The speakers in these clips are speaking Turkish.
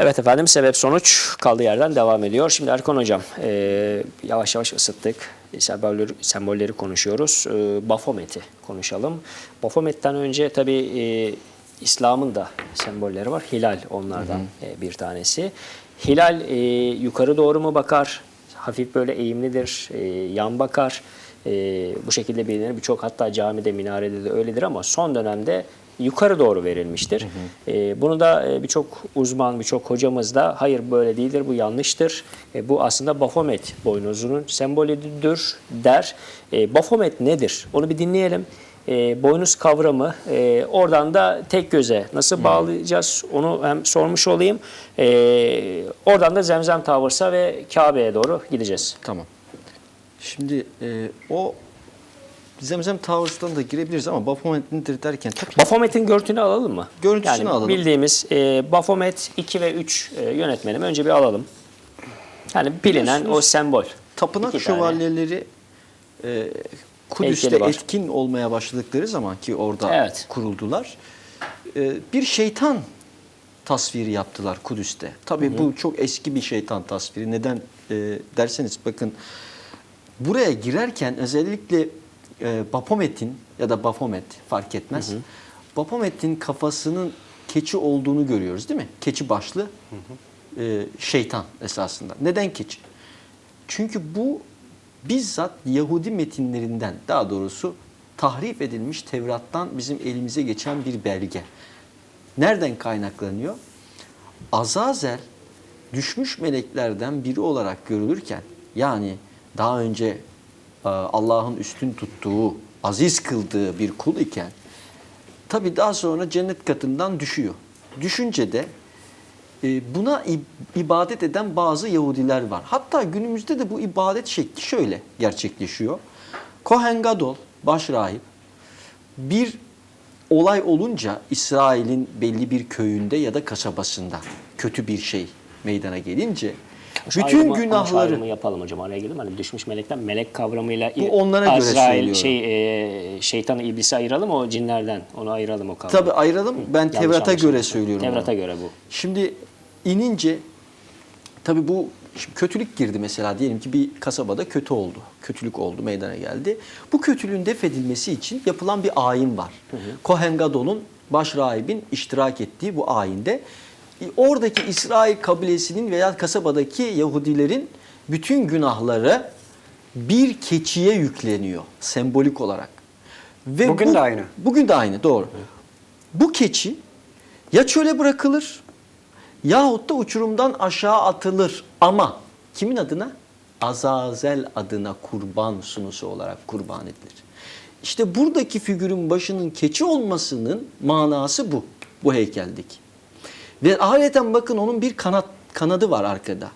Evet efendim sebep sonuç kaldığı yerden devam ediyor. Şimdi Erkan Hocam e, yavaş yavaş ısıttık. Sembolleri, sembolleri konuşuyoruz. E, Bafomet'i konuşalım. Bafomet'ten önce tabii e, İslam'ın da sembolleri var. Hilal onlardan e, bir tanesi. Hilal e, yukarı doğru mu bakar? Hafif böyle eğimlidir, e, yan bakar. E, bu şekilde bilinir. Birçok hatta camide, minarede de öyledir ama son dönemde yukarı doğru verilmiştir. E, bunu da e, birçok uzman, birçok hocamız da hayır böyle değildir, bu yanlıştır. E, bu aslında Baphomet boynuzunun sembolüdür der. E, Baphomet nedir? Onu bir dinleyelim. E, boynuz kavramı, e, oradan da tek göze nasıl bağlayacağız onu hem sormuş olayım. E, oradan da Zemzem Towers'a ve Kabe'ye doğru gideceğiz. Tamam. Şimdi e, o Zemzem Towers'tan da girebiliriz ama Baphomet nedir derken tabii Baphomet'in görüntünü alalım mı? Görüntüsünü yani alalım. Bildiğimiz e, Baphomet 2 ve 3 e, yönetmenim. Önce bir alalım. Yani bilinen o sembol. tapınak İki tane. şövalyeleri e, Kudüs'te etkin olmaya başladıkları zaman ki orada Evet. kuruldular. e, bir şeytan tasviri yaptılar Kudüs'te. Tabii bu çok eski bir şeytan tasviri. Neden e, derseniz bakın buraya girerken özellikle e, Baphomet'in ya da Baphomet fark etmez. Baphomet'in kafasının keçi olduğunu görüyoruz değil mi? Keçi başlı e, şeytan esasında. Neden keçi? Çünkü bu bizzat Yahudi metinlerinden daha doğrusu tahrif edilmiş Tevrat'tan bizim elimize geçen bir belge. Nereden kaynaklanıyor? Azazel düşmüş meleklerden biri olarak görülürken yani daha önce e, Allah'ın üstün tuttuğu, aziz kıldığı bir kul iken tabi daha sonra cennet katından düşüyor. Düşünce de e, buna ib- ibadet eden bazı Yahudiler var. Hatta günümüzde de bu ibadet şekli şöyle gerçekleşiyor. Kohen Gadol, baş rahip, bir olay olunca İsrail'in belli bir köyünde ya da kasabasında kötü bir şey meydana gelince Şu bütün ayrımı- günahları ayrımı yapalım hocam araya girdim. Hani düşmüş melekten melek kavramıyla Bu onlara göre Azrail, söylüyorum. şey, e, şeytanı iblisi ayıralım o cinlerden. Onu ayıralım o kavramı. tabi ayıralım ben Yanlış Tevrat'a göre söylüyorum. Tevrat'a göre bu. Şimdi inince tabi bu şimdi kötülük girdi mesela diyelim ki bir kasabada kötü oldu. Kötülük oldu meydana geldi. Bu kötülüğün def edilmesi için yapılan bir ayin var. Kohen Gadol'un baş rahibin iştirak ettiği bu ayinde oradaki İsrail kabilesinin veya kasabadaki Yahudilerin bütün günahları bir keçiye yükleniyor sembolik olarak. Ve Bugün bu- de aynı. Bugün de aynı doğru. Bu keçi ya çöle bırakılır yahut da uçurumdan aşağı atılır ama kimin adına? Azazel adına kurban sunusu olarak kurban edilir. İşte buradaki figürün başının keçi olmasının manası bu. Bu heykeldeki. Ve ayrıca bakın onun bir kanat kanadı var arkada.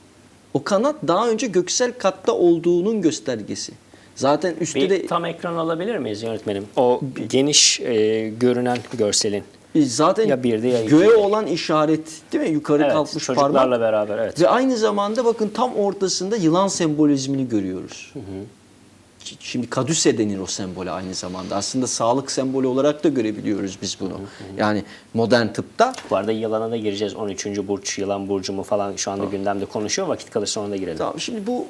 O kanat daha önce göksel katta olduğunun göstergesi. Zaten üstte Bir de tam ekran alabilir miyiz yönetmenim? O geniş e, görünen görselin. E, Zaten Ya birde ya göğe ikide. olan işaret değil mi? Yukarı Evet, kalkmış çocuklarla parmak. beraber evet. Ve aynı zamanda bakın tam ortasında yılan sembolizmini görüyoruz. Ş- Şimdi kadüse denir o sembole aynı zamanda. Aslında sağlık sembolü olarak da görebiliyoruz biz bunu. Yani modern tıpta Bu arada yılana da gireceğiz. 13. burç, yılan burcu mu falan şu anda gündemde konuşuyor. Vakit kalırsa ona da girelim. Tamam şimdi bu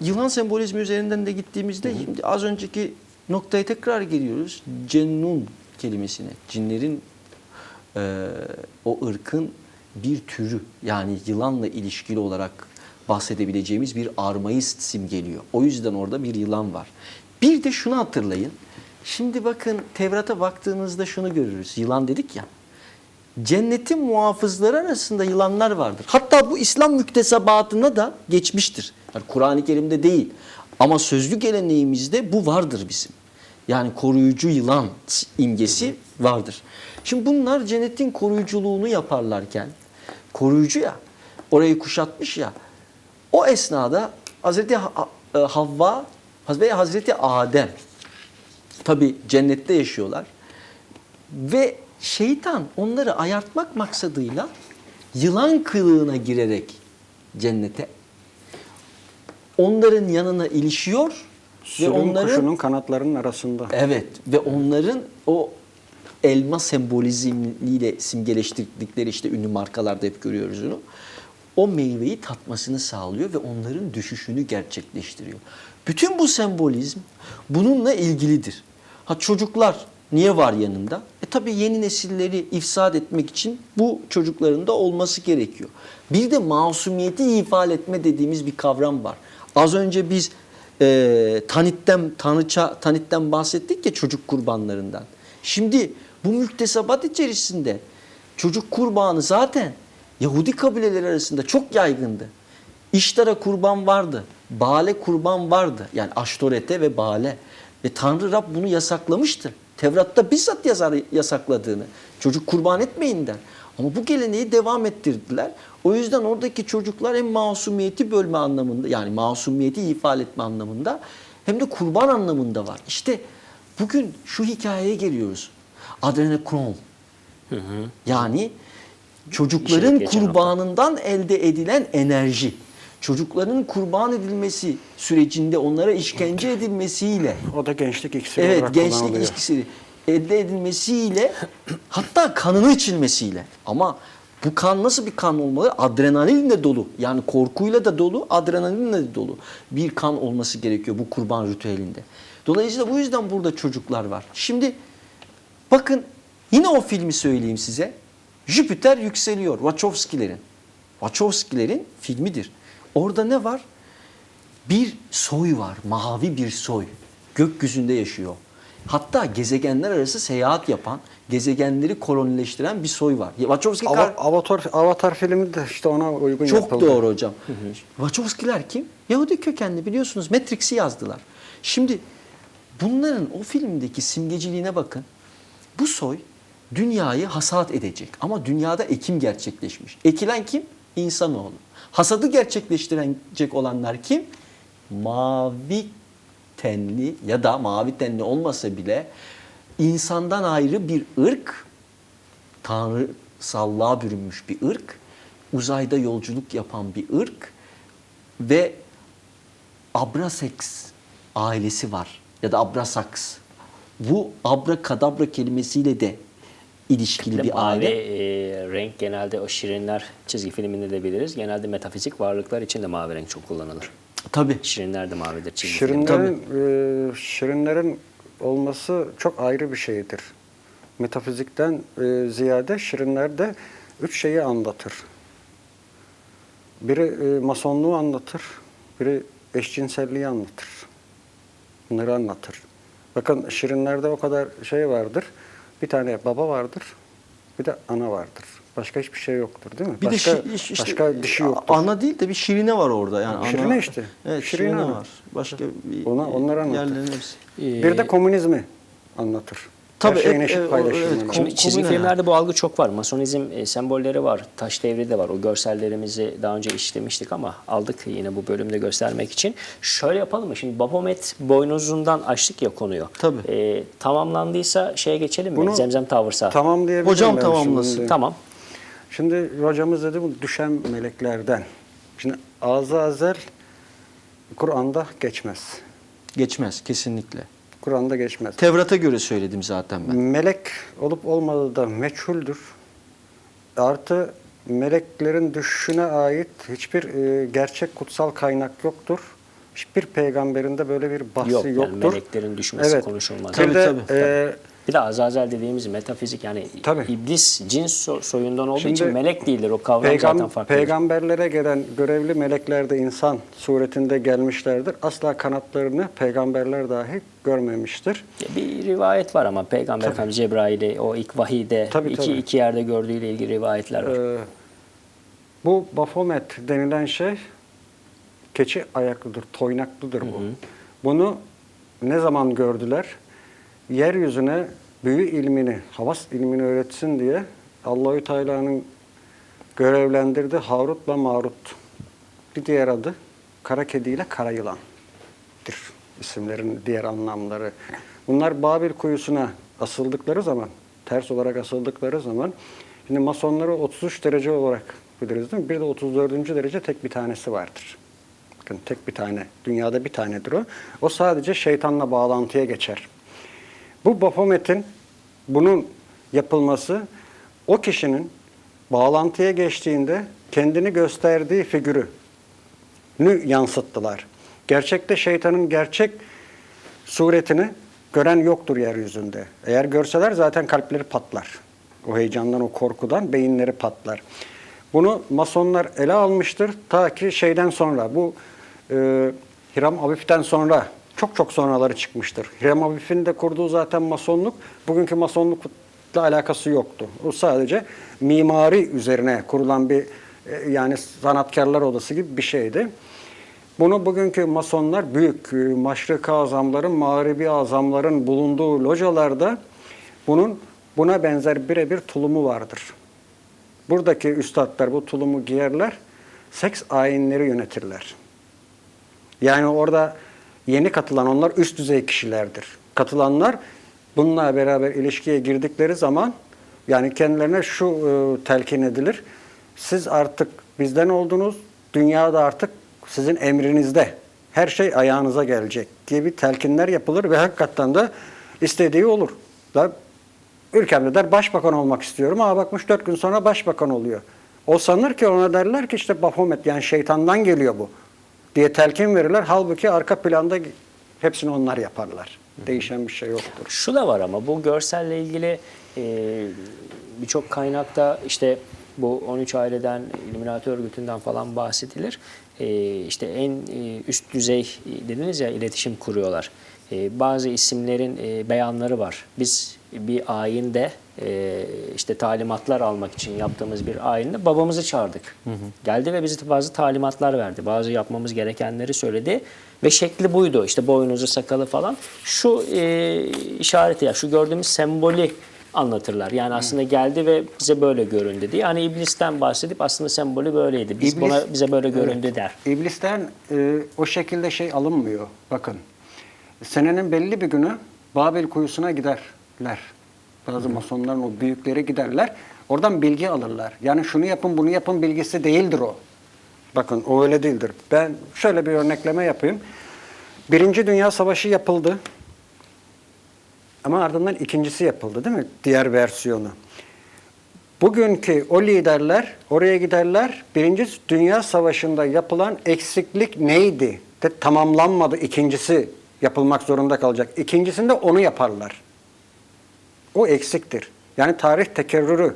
yılan sembolizmi üzerinden de gittiğimizde şimdi az önceki noktaya tekrar geliyoruz. Cennun kelimesine. Cinlerin e, o ırkın bir türü yani yılanla ilişkili olarak bahsedebileceğimiz bir armayı simgeliyor. O yüzden orada bir yılan var. Bir de şunu hatırlayın. Şimdi bakın Tevrat'a baktığınızda şunu görürüz. Yılan dedik ya. Cennetin muhafızları arasında yılanlar vardır. Hatta bu İslam müktesebatına da geçmiştir. Yani Kur'an-ı Kerim'de değil. Ama sözlü geleneğimizde bu vardır bizim. Yani koruyucu yılan imgesi vardır. Şimdi bunlar cennetin koruyuculuğunu yaparlarken, koruyucu ya, orayı kuşatmış ya, o esnada Hazreti Ha- e, Havva ve Hazreti Adem tabi cennette yaşıyorlar. Ve şeytan onları ayartmak maksadıyla yılan kılığına girerek cennete onların yanına ilişiyor ve onların kuşunun kanatlarının arasında. evet ve onların o elma sembolizmiyle simgeleştirdikleri işte ünlü markalarda hep görüyoruz onu. O meyveyi tatmasını sağlıyor ve onların düşüşünü gerçekleştiriyor. Bütün bu sembolizm bununla ilgilidir. Ha çocuklar niye var yanında? E tabii yeni nesilleri ifsad etmek için bu çocukların da olması gerekiyor. Bir de masumiyeti ifade etme dediğimiz bir kavram var. Az önce biz e, Tanit'ten, Tanrıça, Tanit'ten bahsettik ya çocuk kurbanlarından. Şimdi bu müktesebat içerisinde çocuk kurbanı zaten Yahudi kabileleri arasında çok yaygındı. İştara kurban vardı. Bale kurban vardı. Yani Aştorete ve Bale. Ve Tanrı Rab bunu yasaklamıştır. Tevrat'ta bizzat yazar yasakladığını. Çocuk kurban etmeyin der. Ama bu geleneği devam ettirdiler. O yüzden oradaki çocuklar hem masumiyeti bölme anlamında yani masumiyeti ifade etme anlamında hem de kurban anlamında var. İşte bugün şu hikayeye geliyoruz. Adrenokrom. Yani çocukların kurbanından elde edilen enerji. Çocukların kurban edilmesi sürecinde onlara işkence edilmesiyle O da gençlik iksiri evet olarak gençlik ilişkisi elde edilmesiyle hatta kanını içilmesiyle ama bu kan nasıl bir kan olmalı? Adrenalinle dolu. Yani korkuyla da dolu, adrenalinle de dolu. Bir kan olması gerekiyor bu kurban ritüelinde. Dolayısıyla bu yüzden burada çocuklar var. Şimdi bakın yine o filmi söyleyeyim size. Jüpiter yükseliyor. Wachowski'lerin. Wachowski'lerin filmidir. Orada ne var? bir soy var. Mavi bir soy. Gökyüzünde yaşıyor. Hatta gezegenler arası seyahat yapan, gezegenleri kolonileştiren bir soy var. Wachowski Ava- Avatar, Avatar filmi de işte ona uygun çok yapıldı. doğru hocam. Wachowskiler kim? Yahudi kökenli biliyorsunuz. Matrix'i yazdılar. Şimdi bunların o filmdeki simgeciliğine bakın. Bu soy dünyayı hasat edecek. Ama dünyada ekim gerçekleşmiş. Ekilen kim? İnsanoğlu. Hasadı gerçekleştirecek olanlar kim? Mavi tenli ya da mavi tenli olmasa bile insandan ayrı bir ırk tanrısallığa bürünmüş bir ırk, uzayda yolculuk yapan bir ırk ve Abrasex ailesi var ya da Abrasax. Bu abrakadabra kelimesiyle de ilişkili bir Mavi aile. e, renk genelde o şirinler çizgi filminde de biliriz. Genelde metafizik varlıklar için de mavi renk çok kullanılır. Tabii. Şirinler de mavidir çizgi filmde. Şirinlerin, e, şirinlerin olması çok ayrı bir şeydir. Metafizikten e, ziyade şirinler de üç şeyi anlatır. Biri e, masonluğu anlatır, biri eşcinselliği anlatır. Bunları anlatır. Bakın şirinlerde o kadar şey vardır. Bir tane baba vardır, bir de ana vardır. Başka hiçbir şey yoktur değil mi? Bir başka, de şi- işte- başka dişi yoktur. Ana değil de bir şirine var orada. Yani Şirine ana, işte. Evet, Şirine şirine, var. Başka bir Ona- onları anlatır. Bir de komünizmi anlatır. Tabii, Her şeyin e- eşit e, paylaşımını. evet, Şimdi çizgi filmlerde bu algı çok var. Masonizm e, sembolleri var. Taş devri de var. O görsellerimizi daha önce işlemiştik ama aldık yine bu bölümde göstermek için. Şöyle yapalım mı? Şimdi Baphomet boynuzundan açtık ya konuyu. Tabii. E, tamamlandıysa şeye geçelim mi? Bunu Zemzem Tavırsa. Tamam diyebilirim Hocam tamamlasın. Şimdi. Tamam. Şimdi hocamız dedi bu düşen meleklerden. Şimdi Azazel Kur'an'da geçmez. Geçmez kesinlikle. Kur'an'da geçmez. Tevrat'a göre söyledim zaten ben. Melek olup olmadığı da meçhuldür. Artı meleklerin düşüşüne ait hiçbir e, gerçek kutsal kaynak yoktur. Hiçbir peygamberinde böyle bir bahsi Yok, yani yoktur. meleklerin düşmesi konuşulmaz. Bir Tabii, de tabii. e, Bir de azazel dediğimiz metafizik yani Tabii. iblis cins so- soyundan olduğu Şimdi için melek değildir. O kavram Peygam- zaten farklı. Peygamberlere gelen görevli melekler de insan suretinde gelmişlerdir. Asla kanatlarını peygamberler dahi görmemiştir. Bir rivayet var ama Peygamber Efendimiz Cebrail'i o ilk vahide Tabii, iki, tabii. iki yerde gördüğüyle ilgili rivayetler var. Ee, bu Baphomet denilen şey keçi ayaklıdır, toynaklıdır bu. Bunu ne zaman gördüler? Yeryüzüne büyü ilmini, havas ilmini öğretsin diye Allahü Teala'nın görevlendirdi Harut'la Marut. Bir diğer adı kara kedi ile kara yılandır. İsimlerin diğer anlamları. Bunlar Babil kuyusuna asıldıkları zaman, ters olarak asıldıkları zaman, şimdi masonları 33 derece olarak biliriz değil mi? Bir de 34. derece tek bir tanesi vardır. Bakın tek bir tane, dünyada bir tanedir o. O sadece şeytanla bağlantıya geçer. Bu Baphomet'in bunun yapılması o kişinin bağlantıya geçtiğinde kendini gösterdiği figürü nü yansıttılar. Gerçekte şeytanın gerçek suretini gören yoktur yeryüzünde. Eğer görseler zaten kalpleri patlar. O heyecandan, o korkudan beyinleri patlar. Bunu masonlar ele almıştır ta ki şeyden sonra bu e, Hiram Abif'ten sonra çok çok sonraları çıkmıştır. Hiram Abif'in de kurduğu zaten masonluk bugünkü masonlukla alakası yoktu. O sadece mimari üzerine kurulan bir e, yani sanatkarlar odası gibi bir şeydi. Bunu bugünkü masonlar büyük e, maşrık azamların, mağribi azamların bulunduğu localarda bunun buna benzer birebir tulumu vardır. Buradaki üstadlar bu tulumu giyerler, seks ayinleri yönetirler. Yani orada yeni katılan onlar üst düzey kişilerdir. Katılanlar bununla beraber ilişkiye girdikleri zaman yani kendilerine şu e, telkin edilir. Siz artık bizden oldunuz, dünyada artık sizin emrinizde. Her şey ayağınıza gelecek diye bir telkinler yapılır ve hakikaten de istediği olur. Da ülkemde der başbakan olmak istiyorum. Aa bakmış dört gün sonra başbakan oluyor. O sanır ki ona derler ki işte Baphomet yani şeytandan geliyor bu diye telkin verirler. Halbuki arka planda hepsini onlar yaparlar. Değişen bir şey yoktur. Şu da var ama bu görselle ilgili e, birçok kaynakta işte bu 13 aileden, Illuminati örgütünden falan bahsedilir. E, işte en e, üst düzey dediniz ya iletişim kuruyorlar. E, bazı isimlerin e, beyanları var. Biz bir ayinde e, işte talimatlar almak için yaptığımız bir ayinde babamızı çağırdık. Geldi ve bize bazı talimatlar verdi. Bazı yapmamız gerekenleri söyledi ve şekli buydu. İşte boynuzu, sakalı falan. Şu e, işareti ya şu gördüğümüz sembolü anlatırlar. Yani aslında geldi ve bize böyle göründü diye. Yani iblisten bahsedip aslında sembolü böyleydi. Biz İblis- buna bize böyle göründü Evet. der. İblisten e, o şekilde şey alınmıyor. Bakın. Senenin belli bir günü Babil kuyusuna giderler. Bazı masonların o büyükleri giderler. Oradan bilgi alırlar. Yani şunu yapın bunu yapın bilgisi değildir o. Bakın o öyle değildir. Ben şöyle bir örnekleme yapayım. Birinci Dünya Savaşı yapıldı. Ama ardından ikincisi yapıldı değil mi? Diğer versiyonu. Bugünkü o liderler oraya giderler. Birinci Dünya Savaşı'nda yapılan eksiklik neydi? De tamamlanmadı. İkincisi yapılmak zorunda kalacak. İkincisinde onu yaparlar. O eksiktir. Yani tarih tekerrürü.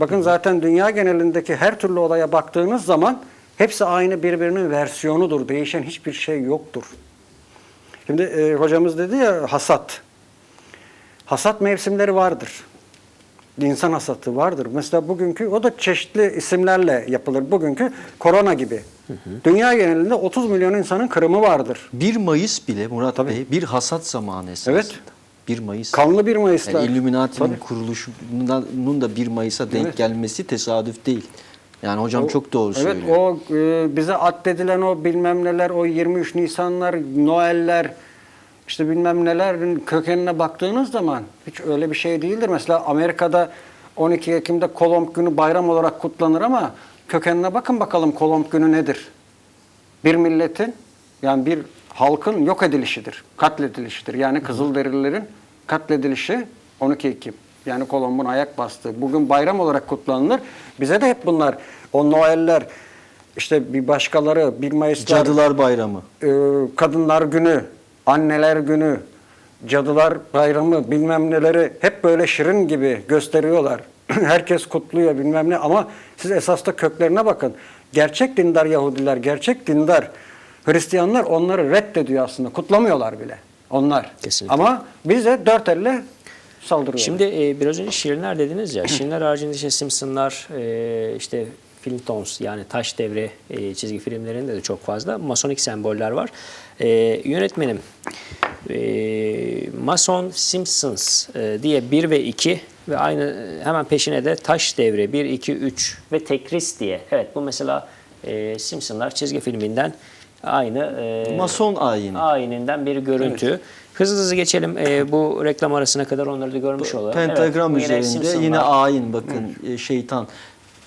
Bakın zaten dünya genelindeki her türlü olaya baktığınız zaman hepsi aynı birbirinin versiyonudur. Değişen hiçbir şey yoktur. Şimdi e, hocamız dedi ya hasat. Hasat mevsimleri vardır. İnsan hasatı vardır. Mesela bugünkü o da çeşitli isimlerle yapılır. Bugünkü korona gibi. Dünya genelinde 30 milyon insanın kırımı vardır. 1 Mayıs bile Murat Bey bir hasat zamanı esasında. Evet. 1 Mayıs. Kanlı 1 Mayıs'ta. Yani Illuminati'nin kuruluşunun da 1 Mayıs'a denk Evet. gelmesi tesadüf değil. Yani hocam O- çok doğru evet, söylüyor. o e, bize addedilen o bilmem neler, o 23 Nisanlar, Noeller, işte bilmem nelerin kökenine baktığınız zaman hiç öyle bir şey değildir. Mesela Amerika'da 12 Ekim'de Kolomb günü bayram olarak kutlanır ama kökenine bakın bakalım Kolomb günü nedir? Bir milletin yani bir halkın yok edilişidir, katledilişidir. Yani Kızılderililerin katledilişi 12 Ekim. Yani Kolomb'un ayak bastığı. Bugün bayram olarak kutlanılır. Bize de hep bunlar, o Noeller, işte bir başkaları, 1 Mayıs'lar, Cadılar Bayramı. e, Kadınlar Günü, Anneler Günü, Cadılar Bayramı bilmem neleri hep böyle şirin gibi gösteriyorlar. Herkes kutluyor bilmem ne ama siz esas da köklerine bakın. Gerçek dindar Yahudiler, gerçek dindar Hristiyanlar onları reddediyor aslında. Kutlamıyorlar bile onlar. Kesinlikle. Ama bize dört elle saldırıyorlar. Şimdi e, biraz önce şirinler dediniz ya. Şirinler haricinde işte Simpsonlar, e, işte Flintstones yani taş devri e, çizgi filmlerinde de çok fazla masonik semboller var. E, yönetmenim e, Mason Simpsons e, diye 1 ve 2 ve aynı hemen peşine de taş devri 1, 2, 3 ve Tekris diye. Evet bu mesela e, Simpsonlar çizgi filminden aynı e, Mason ayini. ayininden bir görüntü. Hızlı hızlı geçelim. Ee, bu reklam arasına kadar onları da görmüş olalım. Pentagram Evet, bu yine üzerinde Simpsonlar. yine ayin bakın e, şeytan.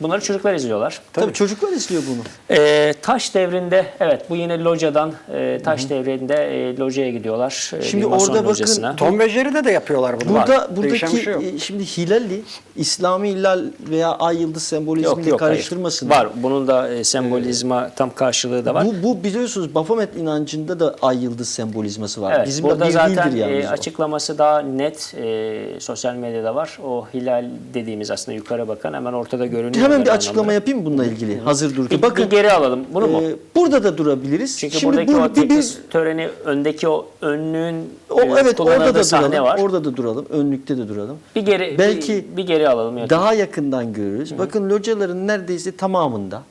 Bunları çocuklar izliyorlar. Tabii. çocuklar istiyor bunu. Ee, taş devrinde evet bu yine locadan e, taş devrinde e, locaya gidiyorlar. e, Şimdi orada bakın, locasına. Tom ve Jerry'de de yapıyorlar bunu. Burada buradaki şey yok. şimdi hilali İslami hilal veya ay yıldız sembolizmiyle yok yok hayır. karıştırmasın. Var. Bunun da e, sembolizma tam karşılığı da var. Bu, bu biliyorsunuz Baphomet inancında da ay yıldız sembolizması var. Evet, Bizim burada bir zaten e, o. açıklaması daha net e, sosyal medyada var. O hilal dediğimiz aslında yukarı bakan hemen ortada görünüyor. Hemen bir açıklama anlamda. yapayım bununla ilgili? Hazır dururken. Bir, Bakın bir geri alalım. Bunu mu? e, burada da durabiliriz. Çünkü Şimdi buradaki bu- o bir- töreni öndeki o önlüğün o, e, evet orada da sahne duralım. var. Orada da duralım. Önlükte de duralım. bir geri Belki bir, bir geri alalım. ya. Daha yakından görürüz. Bakın locaların neredeyse tamamında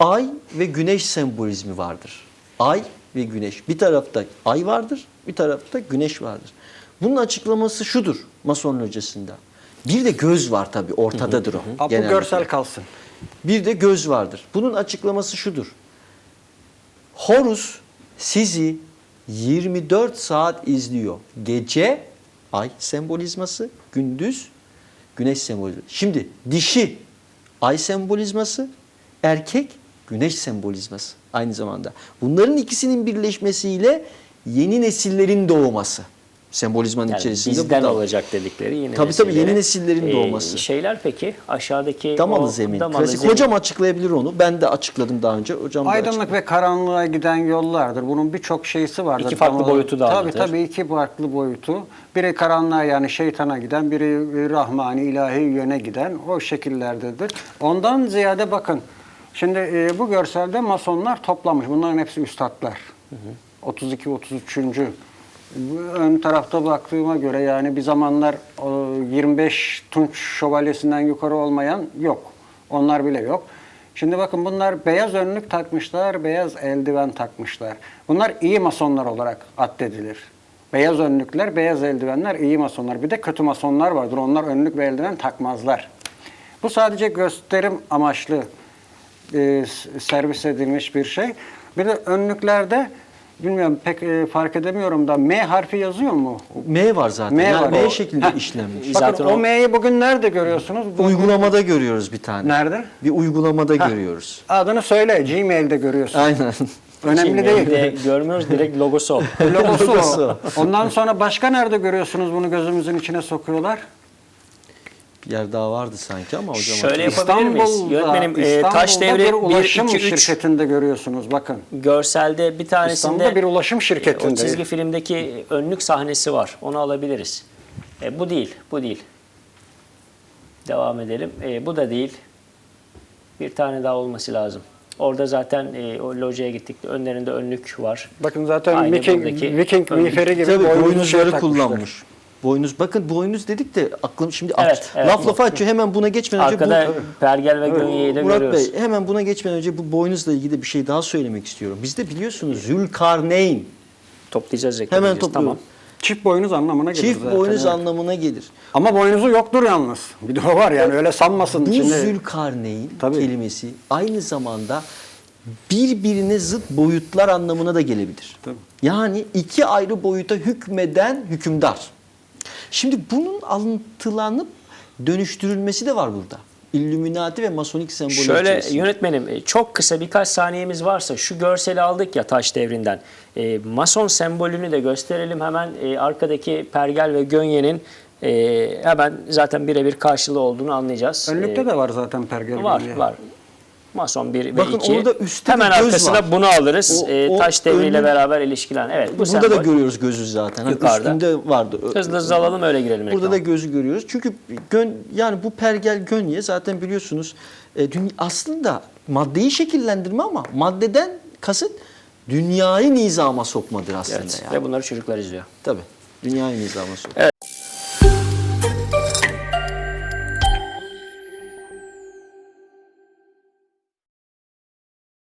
ay ve güneş sembolizmi vardır. Ay ve güneş. Bir tarafta ay vardır, bir tarafta güneş vardır. Bunun açıklaması şudur Mason locasında. Bir de göz var tabii ortadadır o. Ha, bu görsel kalsın. Bir de göz vardır. Bunun açıklaması şudur. Horus sizi 24 saat izliyor. Gece ay sembolizması, gündüz güneş sembolizması. Şimdi dişi ay sembolizması, erkek güneş sembolizması aynı zamanda. Bunların ikisinin birleşmesiyle yeni nesillerin doğması. Sembolizmanın Yani içerisinde bu bizden da olacak dedikleri yeni Tabii tabii, yeni nesillerin doğması. Şeyler peki aşağıdaki Damalı o zemin. damalı Klasik. zemin. Hocam açıklayabilir onu. Ben de açıkladım daha önce. Hocam da Aydınlık ve karanlığa giden yollardır. Bunun birçok şeysi vardır. İki farklı olarak- boyutu da Tabii tabii iki farklı boyutu. Biri karanlığa yani şeytana giden, biri rahmani ilahi yöne giden o şekillerdedir. Ondan ziyade bakın. Şimdi e, bu görselde masonlar toplamış. Bunların hepsi üstadlar. 32 33. Ön tarafta baktığıma göre yani bir zamanlar o 25 Tunç şövalyesinden yukarı olmayan yok. Onlar bile yok. Şimdi bakın bunlar beyaz önlük takmışlar, beyaz eldiven takmışlar. Bunlar iyi masonlar olarak addedilir. Beyaz önlükler, beyaz eldivenler iyi masonlar. Bir de kötü masonlar vardır. Onlar önlük ve eldiven takmazlar. Bu sadece gösterim amaçlı e, servis edilmiş bir şey. Bir de önlüklerde bilmiyorum pek e, fark edemiyorum da M harfi yazıyor mu? M var zaten. M yani var. M şeklinde Heh. işlenmiş. Bakın Zaten o, o- M'yi bugün nerede görüyorsunuz? Bu- Uygulamada görüyoruz bir tane. Nerede? Bir uygulamada Heh. görüyoruz. Adını söyle. Gmail'de görüyorsun. Aynen. Önemli Gmail'de değil. görmüyoruz direkt logosu o. Logosu Logosu. Ondan sonra başka nerede görüyorsunuz bunu gözümüzün içine sokuyorlar? Bir yer daha vardı sanki ama hocam. Şöyle yapabilir miyiz? İstanbul'da, Yönetmenim e, İstanbul'da taş devri bir 1, ulaşım 2, 3 şirketinde görüyorsunuz bakın. görselde bir tanesinde İstanbul'da bir ulaşım o şirketinde. çizgi filmdeki önlük sahnesi var. Onu alabiliriz. E, bu değil, bu değil. Devam edelim. E, bu da değil. Bir tane daha olması lazım. Orada zaten e, o locaya gittik. Önlerinde önlük var. Bakın zaten Aynı Viking, buradaki Viking önlük. miğferi gibi Tabii boynuzları takmışlar. kullanmış. Boynuz bakın boynuz dedik de aklım şimdi Evet, aç- evet. laf lafa açıyor. Hemen buna geçmeden önce Arkada bu pergel ve gönyeyi de Murat görüyoruz. Bey hemen buna geçmeden önce bu boynuzla ilgili bir şey daha söylemek istiyorum. Bizde biliyorsunuz Zülkarneyn Toplayacağız. hemen topluyorum. Tamam. Çift boynuz anlamına gelir Çift zaten, boynuz evet. anlamına gelir. Ama boynuzu yoktur yalnız. Bir de o var yani öyle sanmasın. Bu Şimdi Zülkarneyn Tabii. kelimesi aynı zamanda birbirine zıt boyutlar anlamına da gelebilir. Tabii. Yani iki ayrı boyuta hükmeden hükümdar. Şimdi bunun alıntılanıp dönüştürülmesi de var burada. İllüminati ve masonik sembolü Şöyle içerisinde. yönetmenim e, çok kısa birkaç saniyemiz varsa şu görseli aldık ya taş devrinden. E, mason sembolünü de gösterelim hemen e, arkadaki pergel ve gönyenin e, hemen zaten birebir karşılığı olduğunu anlayacağız. önlükte E, de var zaten pergel var gönye. var. Mason 1 ve Bakın 2. orada üstte Hemen göz arkasına var. bunu alırız. O- E, o taş devriyle önlük- beraber ilişkilen. Evet bu Burada sembol. da görüyoruz gözü zaten. Hani Yukarıda. Üstünde vardı. Hızlı hızlı alalım öyle girelim. Burada reklama. da gözü görüyoruz. Çünkü gön, yani bu pergel gönye zaten biliyorsunuz e, dünya, aslında maddeyi şekillendirme ama maddeden kasıt dünyayı nizama sokmadır aslında Evet, yani. ve bunları çocuklar izliyor. Tabii. Dünyayı nizama sokma.